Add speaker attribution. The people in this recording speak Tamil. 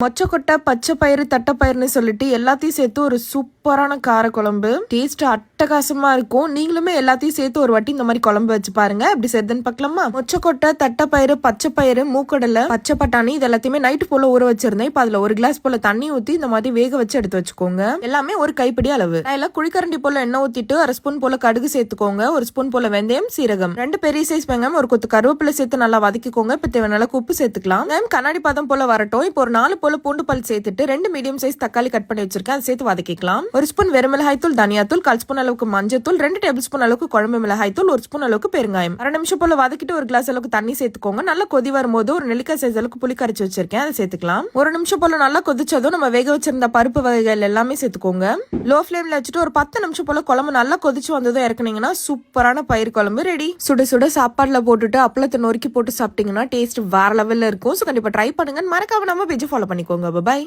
Speaker 1: மொச்சக்கொட்டை பச்சை பயிறு தட்டைப்பயிறுன்னு சொல்லிட்டு எல்லாத்தையும் சேர்த்து ஒரு சூப் சூப்பரான கார குழம்பு டேஸ்ட் அட்டகாசமா இருக்கும். நீங்களுமே எல்லாத்தையும் சேர்த்து ஒரு வாட்டி இந்த மாதிரி குழம்பு வச்சு பாருங்க. எப்படி செய்யுதுன்னு பார்க்கலாமா? மொச்சக்கொட்டை தட்டைப்பயிறு பச்சை பயிறு மூக்கடலை பச்சை பட்டாணி இது எல்லாத்தையுமே நைட்டு போல ஊற வச்சிருந்தேன். இப்போ அதுல ஒரு கிளாஸ் போல தண்ணி ஊத்தி இந்த மாதிரி வேக வச்சு எடுத்து வச்சுக்கோங்க. எல்லாமே ஒரு கைப்பிடி அளவு. நான் எல்லாம் குழிக்கரண்டி போல எண்ணெய் ஊத்திட்டு அரை ஸ்பூன் போல கடுகு சேர்த்துக்கோங்க. ஒரு ஸ்பூன் போல வெந்தயம் சீரகம். ரெண்டு பெரிய சைஸ் வெங்காயம் ஒரு கொத்து கருவேப்பிலை சேர்த்து நல்லா வதக்கிக்கோங்க. இப்போ தேவையான உப்பு சேர்த்துக்கலாம். கண்ணாடி பதம் போல வரட்டும். இப்போ ஒரு நாலு போல பூண்டு பல் சேர்த்துட்டு ரெண்டு மீடியம் சைஸ் தக்காளி கட் பண்ணி வச்சிருக்கேன். அதை சேர்த்து வதக்கிக்கலாம். ஒரு ஸ்பூன் வெறும் மிளகாய் தூள் தனியாத்தூள் கால் ஸ்பூன் அளவுக்கு மஞ்சத்தூள் ரெண்டு டேபிள் ஸ்பூன் அளவுக்கு குழம்பு மிளகாய் தூள் ஒரு ஸ்பூன் அளவுக்கு பெருங்காயம். அரை நிமிஷம் போல வதக்கிட்டு ஒரு கிளாஸ் அளவுக்கு தண்ணி சேர்த்துக்கோங்க. நல்லா கொதி வரும்போது ஒரு நெல்லிக்காய் சைஸ் அளவுக்கு புளி கரைச்சி வச்சிருக்கேன். அதை சேர்த்துக்கலாம். ஒரு நிமிஷம் போல நல்லா கொதிச்சதும் நம்ம வேக வச்சிருந்த பருப்பு வகைகள் எல்லாமே சேர்த்துக்கோங்க. லோ ஃப்ளேம்ல வச்சுட்டு ஒரு பத்து நிமிஷம் போல குழம்பு நல்லா கொதிச்சு வந்ததும் இறக்குனீங்கன்னா சூப்பரான பயிர் குழம்பு ரெடி சுட சுட சாப்பாடுல போட்டுட்டு அப்பளத்தை நொறுக்கி போட்டு சாப்பிட்டீங்கன்னா டேஸ்ட் வேற லெவல்ல இருக்கும். ஸோ கண்டிப்பா ட்ரை பண்ணுங்க மறக்காம நம்ம பேஜ் ஃபாலோ பண்ணிக்கோங்க. பாய்